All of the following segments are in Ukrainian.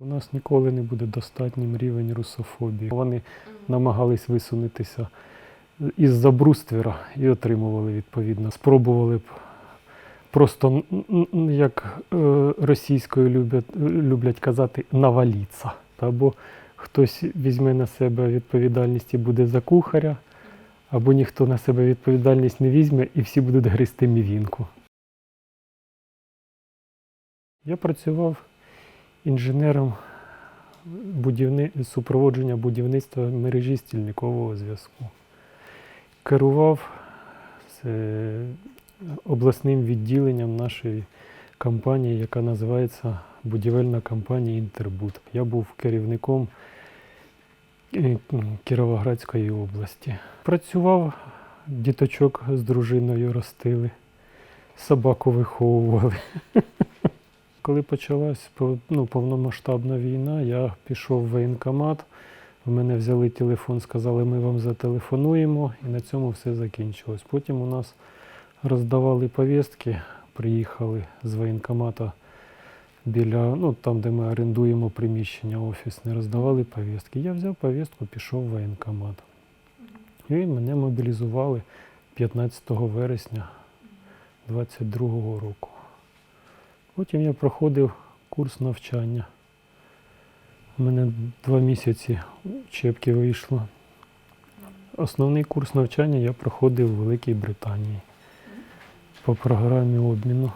У нас ніколи не буде достатнім рівень русофобії. Вони намагались висунутися із забруствера і отримували відповідно. Спробували б просто, як е, російською люблять, люблять казати, наваліться. Або хтось візьме на себе відповідальність і буде за кухаря, або ніхто на себе відповідальність не візьме і всі будуть гристи мівінку. Я працював інженером будівни... супроводження будівництва мережі стільникового зв'язку. Керував е, обласним відділенням нашої компанії, яка називається будівельна компанія Інтербуд. Я був керівником е, Кіровоградської області. Працював, діточок з дружиною ростили, собаку виховували. Коли почалась ну, повномасштабна війна, я пішов в воєнкомат. В мене взяли телефон, сказали, ми вам зателефонуємо, і на цьому все закінчилось. Потім у нас роздавали повістки, приїхали з воєнкомата біля, ну там, де ми орендуємо приміщення офісне, роздавали повістки. Я взяв повістку, пішов в воєнкомат. І мене мобілізували 15 вересня 22 року. Потім я проходив курс навчання. У мене два місяці учебки вийшло. Основний курс навчання я проходив у Великій Британії по програмі обміну.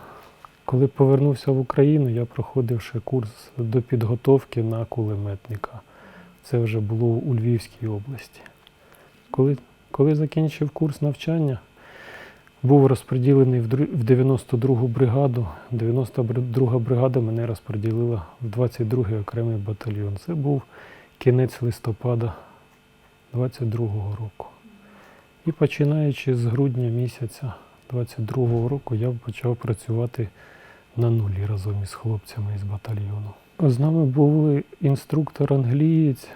Коли повернувся в Україну, я проходив ще курс до підготовки на кулеметника. Це вже було у Львівській області. Коли, коли закінчив курс навчання, був розподілений в 92-гу бригаду. 92-га бригада мене розподілила в 22-й окремий батальйон. Це був кінець листопада 22-го року. І починаючи з грудня місяця 22-го року я почав працювати на нулі разом із хлопцями із батальйону. З нами були інструктор англієць,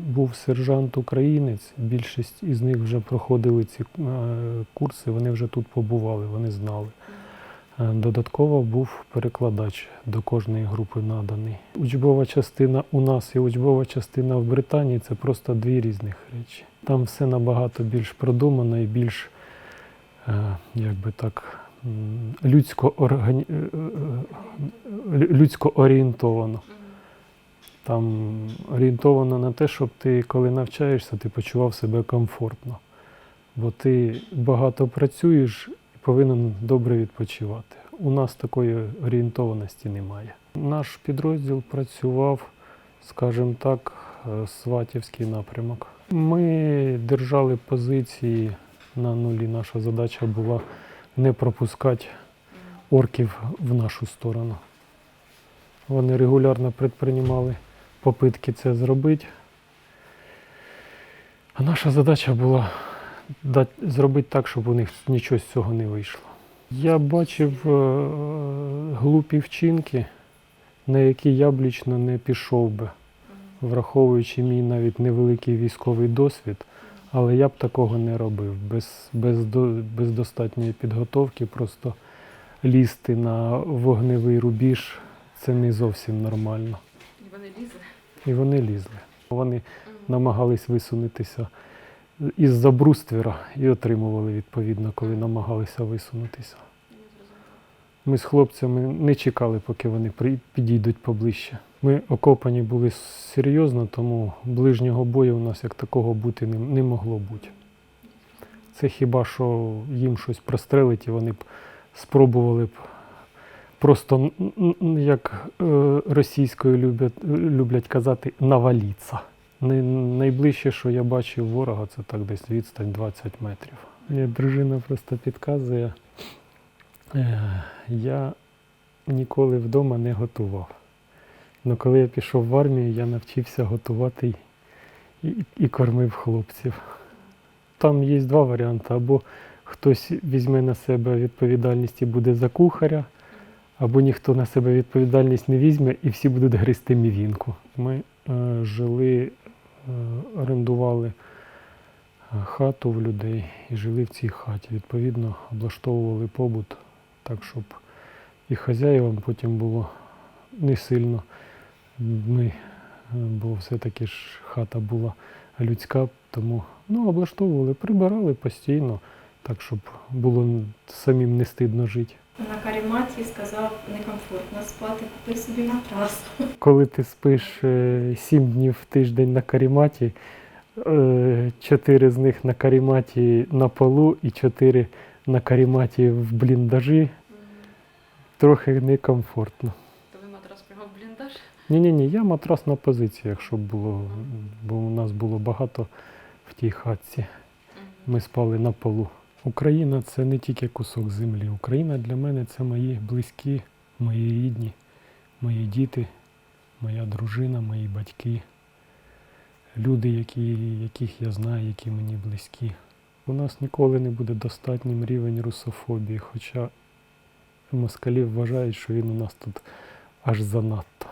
був сержант українець. Більшість із них вже проходили ці е, курси, вони вже тут побували, вони знали. Е, Додатково був перекладач до кожної групи наданий. Учбова частина у нас і учбова частина в Британії це просто дві різних речі. Там все набагато більш продумано і більш, е, як би так, людсько, органі... людсько орієнтовано. Там орієнтовано на те, щоб ти, коли навчаєшся, ти почував себе комфортно. Бо ти багато працюєш і повинен добре відпочивати. У нас такої орієнтованості немає. Наш підрозділ працював, скажімо так, е, Сватівський напрямок. Ми держали позиції на нулі. Наша задача була не пропускати орків в нашу сторону. Вони регулярно предприймали попитки це зробити. А наша задача була зробити так, щоб у них нічого з цього не вийшло. Я бачив е, глупі вчинки, на які я б лічно не пішов би, враховуючи мій навіть невеликий військовий досвід, але я б такого не робив. Без, без, без достатньої підготовки просто лізти на вогневий рубіж це не зовсім нормально. І вони лізли. Вони. Вони намагались висунутися із забруствера і отримували відповідно, коли намагалися висунутися. Ми з хлопцями не чекали, поки вони підійдуть поближче. Ми окопані були серйозно, тому ближнього бою у нас як такого бути не, не могло бути. Це хіба що їм щось прострелить, і вони б спробували б просто, як е, російською люблять, люблять казати, наваліться. Найближче, що я бачив ворога, це так десь відстань 20 метрів. Моя дружина просто підказує. Е, Я ніколи вдома не готував. Але коли я пішов в армію, я навчився готувати і, і кормив хлопців. Там є два варіанти. Або хтось візьме на себе відповідальність і буде за кухаря, або ніхто на себе відповідальність не візьме і всі будуть гристи мівінку. Ми е, жили, е, орендували е, хату в людей і жили в цій хаті. Відповідно, облаштовували побут так, щоб і хазяївам потім було не сильно Ми, е, бо все-таки ж хата була людська, тому ну, облаштовували, прибирали постійно, так, щоб було самим не стидно жити. На каріматі сказав, некомфортно спати, купив собі матрас. Коли ти спиш е, сім днів в тиждень на каріматі, е, чотири з них на каріматі на полу і чотири на каріматі в бліндажі, трохи некомфортно. То ви матрас прямо в бліндаж? Ні-ні, ні, я матрас на позиціях, щоб було, бо у нас було багато в тій хатці. Ми спали на полу. Україна це не тільки кусок землі. Україна для мене це мої близькі, мої рідні, мої діти, моя дружина, мої батьки, люди, які, яких я знаю, які мені близькі. У нас ніколи не буде достатнім рівень русофобії, хоча москалі вважають, що він у нас тут аж занадто.